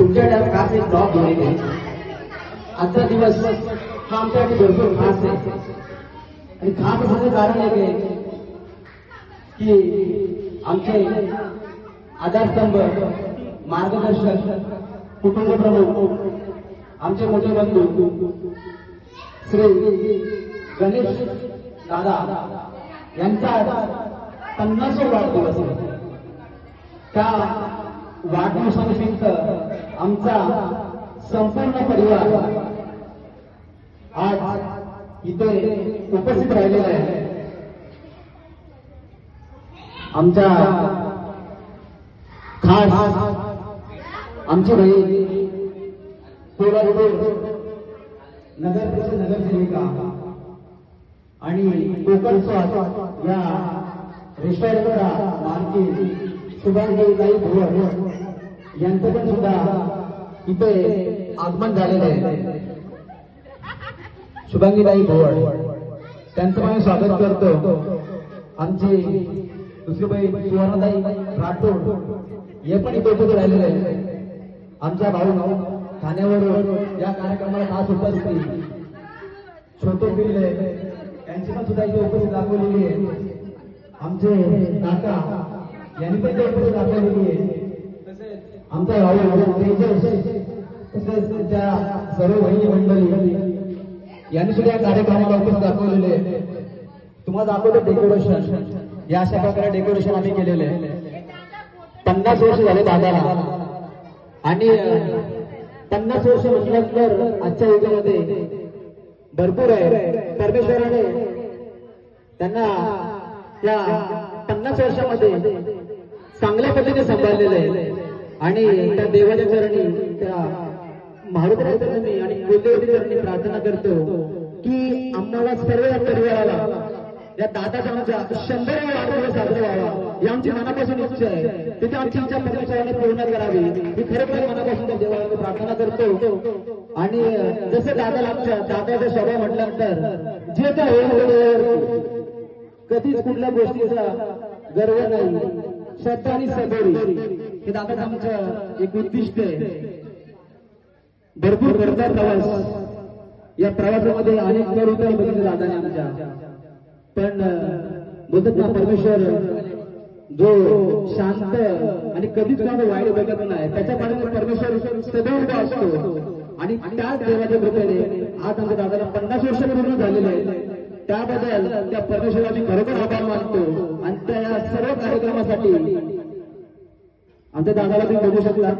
तुमच्या तुमच्याकडे खास एक ड्रॉप घेऊन येते आजचा दिवस हा आमच्यासाठी भरपूर खास आहे. आणि खास असण्याचं कारण एक आहे की आमचे आधारस्तंभ मार्गदर्शक कुटुंब प्रमुख आमचे मोठे बंधू श्री गणेश दादा यांचा पन्नासो वाढदिवस आहे. त्या वाढदिवसानिमित्त आमचा संपूर्ण परिवार आज इथे उपस्थित राहिलेला आहे. आमच्या खास आमची बहीण कोल्हापूर नगर परिषद नगरसेविका आणि कोकण स्वाद या रेस्टॉरंटचा मालकी शुभांगी भुवन यांचं पण सुद्धा इथे आगमन झालेलं आहे. शुभांगीबाई भोवड त्यांचं पण मी स्वागत करतो. आमची दुसरी बाई सुवर्णाताई राठोड हे पण इथे उपस्थित राहिलेले आहे आमचा भाऊ ठाण्यावर या कार्यक्रमाला खास उपस्थिती. छोटे पिल्ले यांची पण सुद्धा इथे उपस्थित दाखवलेली आहे. आमचे काका यांनी पण इथे उपस्थित दाखवलेली आहे. आमचा भाऊ म्हणजे तेजस तसेच त्या सर्व बहिणी मंडळी यांनी सुद्धा या कार्यक्रमाला उपस्थित दाखवलेले आहे. तुम्हाला दाखवलं डेकोरेशन या अशा प्रकारे डेकोरेशन आम्ही केलेले आहे. पन्नास वर्ष झाले दादाला. आणि पन्नास वर्ष म्हटलं तर आजच्या युगामध्ये भरपूर आहे. परमेश्वराने त्यांना त्या पन्नास वर्षामध्ये चांगल्या पद्धतीने सांभाळलेलं आहे. आणि त्या देवाच्या चरणी त्या मारुतीच्या चरणी आणि कुलदेवती चरणी प्रार्थना करतो की आम्हाला सर्व परिवाराला या दादाच्या आमच्या शंभर वाढदिवस साजरा व्हावा ही आमची मनापासून इच्छा आहे. तिथे आमची इच्छा परमेश्वराने पूर्ण करावी ही खरोखर मनापासून त्या देवाला प्रार्थना करतो. आणि जसं दादाला आमच्या दादाचा स्वभाव म्हटल्यानंतर जे काय होईल कधीच कुठल्या गोष्टीचा गर्व नाही. श्रद्धा आणि सबोरी हे दादा आमचं एक उद्दिष्ट आहे. भरपूर करता प्रवास. या प्रवासामध्ये अनेक कर उतार बघितले दादाने आमच्या. पण बोलतात ना परमेश्वर जो शांत आणि कधीच कोणाला वाईट बघत नाही त्याच्या पाठीमागे परमेश्वर सदैव उभा असतो. आणि त्याच देवाच्या कृपेने आज आमच्या दादाला पन्नास वर्ष पूर्ण झालेले आहे त्याबद्दल त्या परमेश्वराची खरोखर आभार मानतो. आणि त्या सर्व कार्यक्रमासाठी आमच्या दादाला तुम्ही बघू शकला